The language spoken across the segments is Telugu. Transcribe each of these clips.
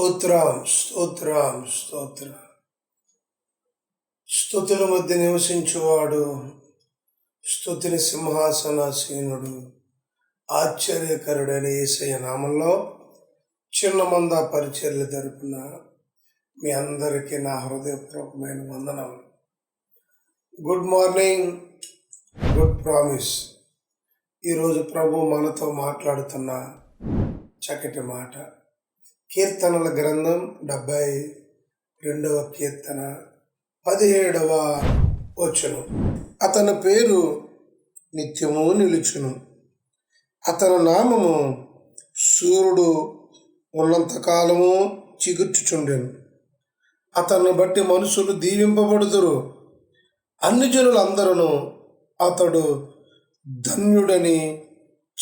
స్తోత్రం స్తోత్రం స్తోత్ర స్థుతుల మధ్య నివసించువాడు స్థుతిని సింహాసనాసీనుడు ఆశ్చర్యకరుడైన ఏసయ నామంలో చిన్న మంద పరిచర్లు జరుపున మీ అందరికీ నా హృదయపూర్వకమైన వందనం గుడ్ మార్నింగ్ గుడ్ ప్రామిస్. ఈరోజు ప్రభు మనతో మాట్లాడుతున్న చక్కటి మాట. కీర్తనల గ్రంథం డెబ్బై రెండవ కీర్తన పదిహేడవ వచనం. అతని పేరు నిత్యము నిలుచును. అతని నామము సూర్యుడు ఉన్నంతకాలము చిగుర్చుచుండెను. అతన్ని బట్టి మనుషులు దీవింపబడుదురు. అన్ని జనులందరూ అతడు ధన్యుడని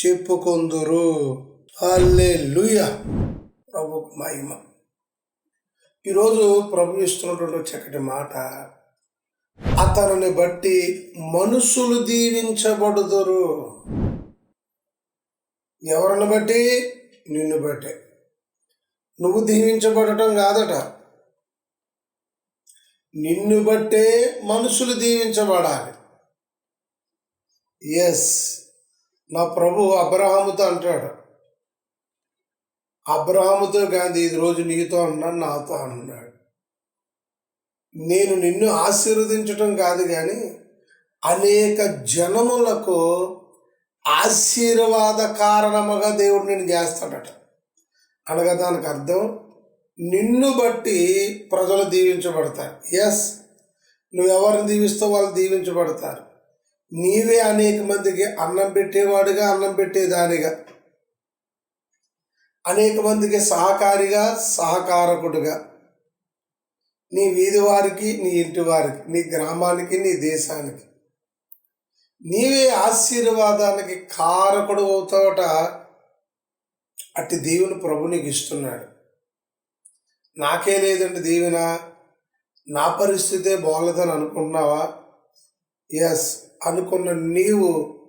చెప్పుకొందురు. హల్లే ప్రభుకు మహిమ. ఈరోజు ప్రభు ఇస్తున్నటువంటి చక్కటి మాట అతనిని బట్టి మనుషులు దీవించబడుదురు. ఎవరిని బట్టి? నిన్ను బట్టే. నువ్వు దీవించబడటం కాదట. నిన్ను బట్టే మనుషులు దీవించబడాలి. ఎస్ నా ప్రభు అబ్రహాముతో అంటాడు. అబ్రహాముతో కాదు ఇది రోజు నీతో అన్నాడు నాతో అన్నాడు. నేను నిన్ను ఆశీర్వదించటం కాదు కానీ అనేక జనములకు ఆశీర్వాద కారణముగా దేవుడు నేను చేస్తాడట. అనగా దానికి అర్థం నిన్ను బట్టి ప్రజలు దీవించబడతారు. ఎస్ నువ్వు ఎవరిని దీవిస్తావు వాళ్ళు దీవించబడతారు. నీవే అనేక మందికి అన్నం పెట్టేవాడుగా అన్నం పెట్టేదానిగా. అనేక మందికి సహకారిగా సహకారకుడుగా. నీ వీధి వారికి నీ ఇంటి వారికి నీ గ్రామానికి నీ దేశానికి. నీవే ఆశీర్వాదానికి కారకుడు అవుతావట. అట్టి దేవుని ప్రభు నీకు ఇస్తున్నాడు. నాకే లేదండి దీవెన. నా పరిస్థితే బాగలేదని అనుకుంటున్నావా? ఎస్ అనుకున్న నీవు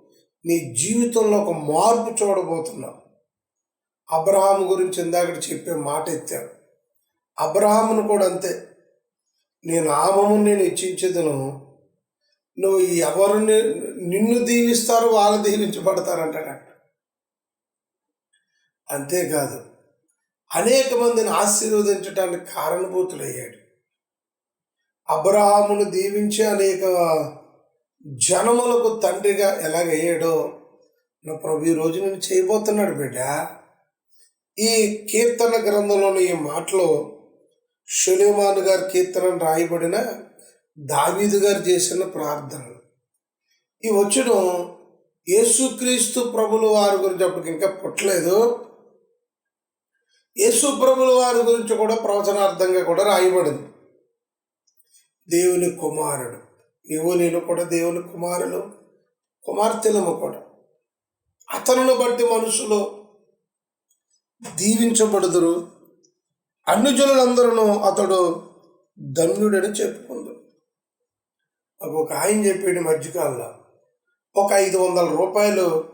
నీ జీవితంలో ఒక మార్పు చూడబోతున్నావు. అబ్రహాం గురించి ఇందాక చెప్పే మాట ఎత్తాడు అబ్రహామును కూడా అంతే. నేను ఆమము నేను ఇచ్చించదును నువ్వు ఎవరు నిన్ను దీవిస్తారో వాళ్ళు దీవించబడతారంటాడు అంతేకాదు అనేక మందిని ఆశీర్వదించడానికి కారణభూతులయ్యాడు. అబ్రహామును దీవించి అనేక జనములకు తండ్రిగా ఎలాగయ్యాడో నా ప్రభు ఈ రోజు నేను చేయబోతున్నాడు బిడ్డ. ఈ కీర్తన గ్రంథంలోని ఈ మాటలో షులేమాన్ గారి కీర్తన రాయబడిన దావీదు గారు చేసిన ప్రార్థన ఈ వచ్చిన యేసుక్రీస్తు ప్రభుల వారి గురించి అప్పటికి ఇంకా పుట్టలేదు. యేసు ప్రభుల వారి గురించి కూడా ప్రవచనార్థంగా కూడా రాయబడింది. దేవుని కుమారుడు. నీవు నేను కూడా దేవుని కుమారులు కుమార్తెలము కూడా. అతనును బట్టి మనుషులు దీవించబడుదురు. అన్నిజనులందరూ అతడు ధన్యుడని చెప్పుకుందు ఒక ఆయన చెప్పాడు మధ్యకాలంలో ఒక ఐదు వందల రూపాయలు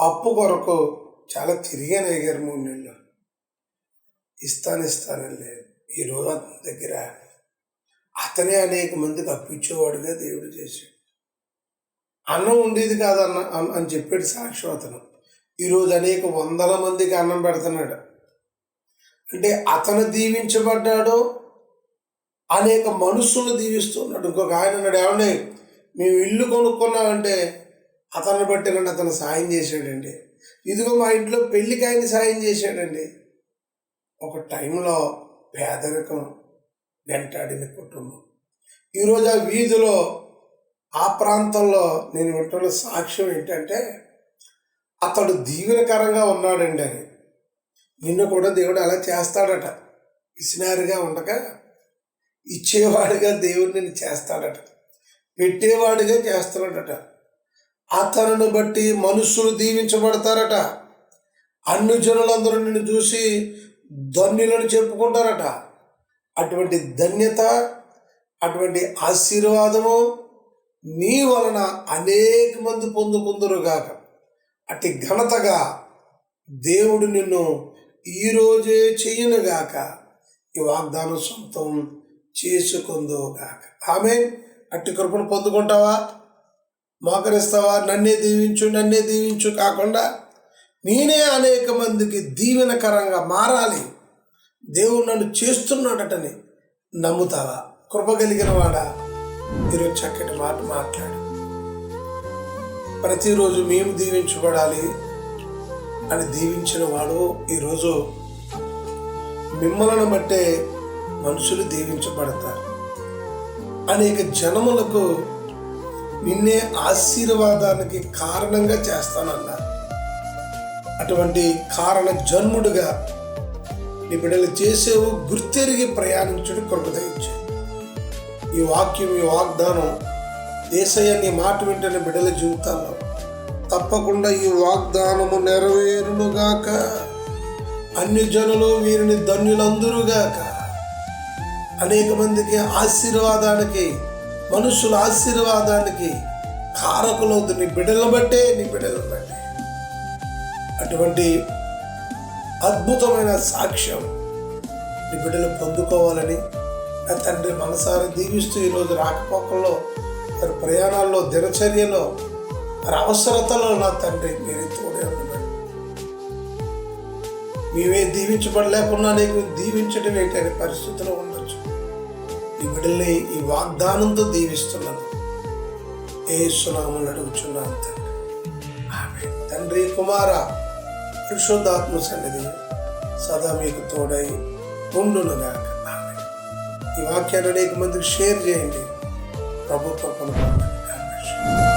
అప్పు కొరకు చాలా తిరిగాను అయ్యారు మూడు నెలలు. ఇస్తాను ఇస్తానని లేదు ఈరోజు అతని దగ్గర అతనే అనేక మందికి అప్పించేవాడుగా దేవుడు చేశాడు. అన్నం ఉండేది కాదన్న అని చెప్పాడు సాక్షి అతను. ఈరోజు అనేక వందల మందికి అన్నం పెడుతున్నాడు. అంటే అతను దీవించబడ్డాడు అనేక మనుషులు దీవిస్తున్నాడు. ఇంకొక ఆయన అన్నాడు ఏమండి మేము ఇల్లు కొనుక్కున్నామంటే అతన్ని బట్టి నన్ను అతను సాయం చేశాడండి. ఇదిగో మా ఇంట్లో పెళ్ళికి ఆయన సాయం చేశాడండి. ఒక టైంలో పేదరికం వెంటాడిన కుటుంబం. ఈరోజు ఆ వీధిలో ఆ ప్రాంతంలో నేను వింటున్న సాక్ష్యం ఏంటంటే అతడు దీవెనకరంగా ఉన్నాడండి అని. నిన్ను కూడా దేవుడు అలా చేస్తాడట. ఇసినారిగా ఉండక ఇచ్చేవాడిగా దేవుడు నిన్ను చేస్తాడట. పెట్టేవాడిగా చేస్తున్నాడట. అతను బట్టి మనుషులు దీవించబడతారట. అన్ని జనులందరూ నిన్ను చూసి ధన్యులను చెప్పుకుంటారట. అటువంటి ధన్యత అటువంటి ఆశీర్వాదము నీ వలన అనేక మంది పొందుకుందరుగాక. అతి ఘనతగా దేవుడు నిన్ను ఈరోజే చెయ్యనుగాక ఈ వాగ్దానం సొంతం చేసుకుందుగాక ఆమె అట్టి కృపను పొందుకుంటావా? మోకరిస్తావా? నన్నే దీవించు నన్నే దీవించు కాకుండా నేనే అనేక మందికి దీవెనకరంగా మారాలి. దేవుడు నన్ను చేస్తున్నాడటని నమ్ముతావా? కృప కలిగిన వాడా? ఈరోజు చక్కటి మాట మాట్లాడు. ప్రతిరోజు మేము దీవించబడాలి అని దీవించిన వాడు ఈరోజు మిమ్మల్ని బట్టే మనుషులు దీవించబడతారు. అనేక జనములకు నిన్నే ఆశీర్వాదానికి కారణంగా చేస్తానన్నారు. అటువంటి కారణ జన్ముడుగా నీ బిడ్డలు చేసేవు గుర్తెరిగి ప్రయాణించుడు కృపదయించు ఈ వాక్యం ఈ వాగ్దానం ఏసయ్య నీ మాట వింటున్న బిడ్డల జీవితాల్లో. తప్పకుండా ఈ వాగ్దానము నెరవేరునుగాక. అన్ని జనులు వీరిని ధన్యులందురుగాక. అనేక మందికి ఆశీర్వాదానికి మనుషుల ఆశీర్వాదానికి కారకులవుతు నీ బిడ్డలను బట్టే నీ బిడ్డలు బట్టే. అటువంటి అద్భుతమైన సాక్ష్యం నీ బిడ్డలు పొందుకోవాలని నా తండ్రి మనసారి దీవిస్తూ ఈరోజు రాకపోకల్లో వారి ప్రయాణాల్లో దినచర్యలో మరి అవసరతలో నా తండ్రి మీరు తోడే ఉండండి. మేమే దీవించబడలేకున్నా నీకు దీవించడం ఏంటనే పరిస్థితిలో ఉండొచ్చు. ఈ బిడ్డల్ని ఈ వాగ్దానంతో దీవిస్తున్నాను. ఏ సునామని అడుగుచున్నాను తండ్రి. ఆమె తండ్రి కుమార పరిశుద్ధాత్మ సన్నిధి సదా మీకు తోడై ఉండునుగాక. ఆమె ఈ వాక్యాన్ని అనేక మందికి షేర్ చేయండి. ప్రభుత్వ పథకాలు